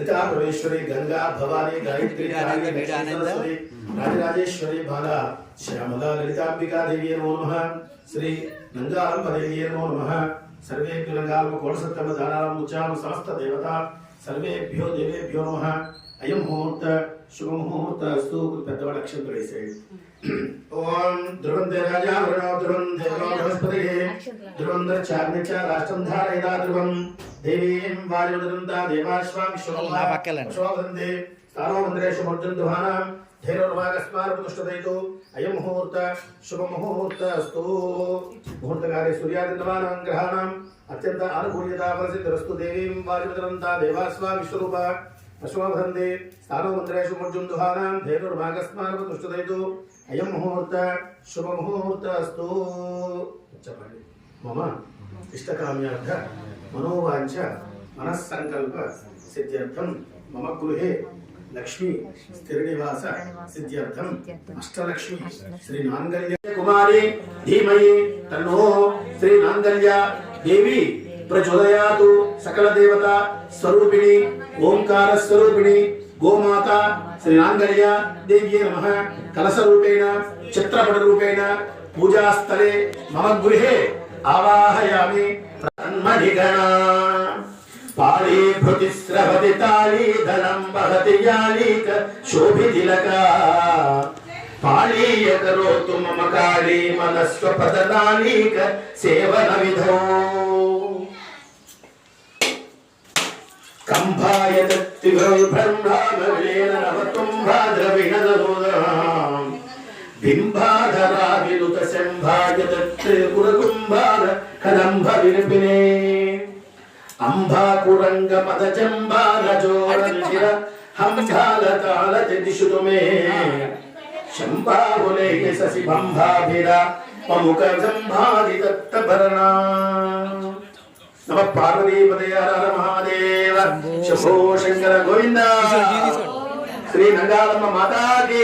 ऋता परमेश्वरी गंगा भवानी गायत्री सरस्वती राजराजेश्वरी बाला श्यामला ललितांबिका देवी नमो नमः। श्री नंगारंभ देवी नमो नमः। सर्वे नंगारंभ कोण सत्यम दानारम उच्चाम समस्त देवता सर्वेभ्यो देवेभ्यो नमः। अयम मुहूर्त शुभ मुहूर्त अस्तु पेदवाड़ अक्षर से ओम ध्रुवं देराजा वरुणो ध्रुवं देवो बृहस्पतिः। ध्रुवं दर्चाग्नि च धारयदा ध्रुवम्। దేవీం వాయుదంతా దేవాశ్వాం నా పక్కలండి. శోభందే స్థానోమందిరేషు మర్జన్ దుహానాం ధైర్యర్వాగస్మారపుతుష్టదైతు అయం ముహూర్త శుభ ముహూర్త అస్తు ముహూర్తకాలే సూర్యాదిందమానాం గ్రహాణం అత్యంత అనుకూల్యతా పరిస్థితిరస్తు దేవీం వాయుదంతా దేవాస్వా విశ్వరూప అశ్వభందే స్థానోమందిరేషు మర్జన్ దుహానాం ధైర్యర్వాగస్మారపుతుష్టదైతు అయం ముహూర్త శుభ ముహూర్త అస్తు మమ ఇష్టకామ్యార్థ మనోవాంఛ మనస్సంకల్ప సిద్ధ్యర్థం మమ గృహే లక్ష్మి స్థిరనివాస సిద్ధ్యర్థం అష్టలక్ష్మి శ్రీ నాంగల్య కుమారి ధీమహి తన్నో శ్రీ నాంగల్య దేవి ప్రచోదయాతు సకల దేవత స్వరూపిణి ఓంకార స్వరూపిణి గోమాత శ్రీ నాంగల్య దేవ్యే నమ కలస రూపేణ చిత్రపట రూపేణ పూజాస్థలే మమ గృహే ఆవాహయామి తన్మణిగణా. పాళీభృతి స్రవతి తాళీ ధనం వహతి యాలీక శోభితిలక పాళీయ కరోతు మమ కాళీ మనస్వపదనాళీక సేవన విధో. కంభాయ బ్రహ్మామలేన నవతుంభాద్రవిణదోదాం బింబాధరా వినుత శంభాయ త్రిపురకుంభార కదంభ వినిపినే అంబాకురంగ పద చంబాల జోర హంసాల తాళ దిశుతు మే శంభావులేయ శశి బంభాభిర పముఖ సంభాది దత్తభరణా నమ పార్వతీపదయ హర మహాదేవ శంభో శంకర గోవింద శ్రీ నంగాలమ్మ మాతాకి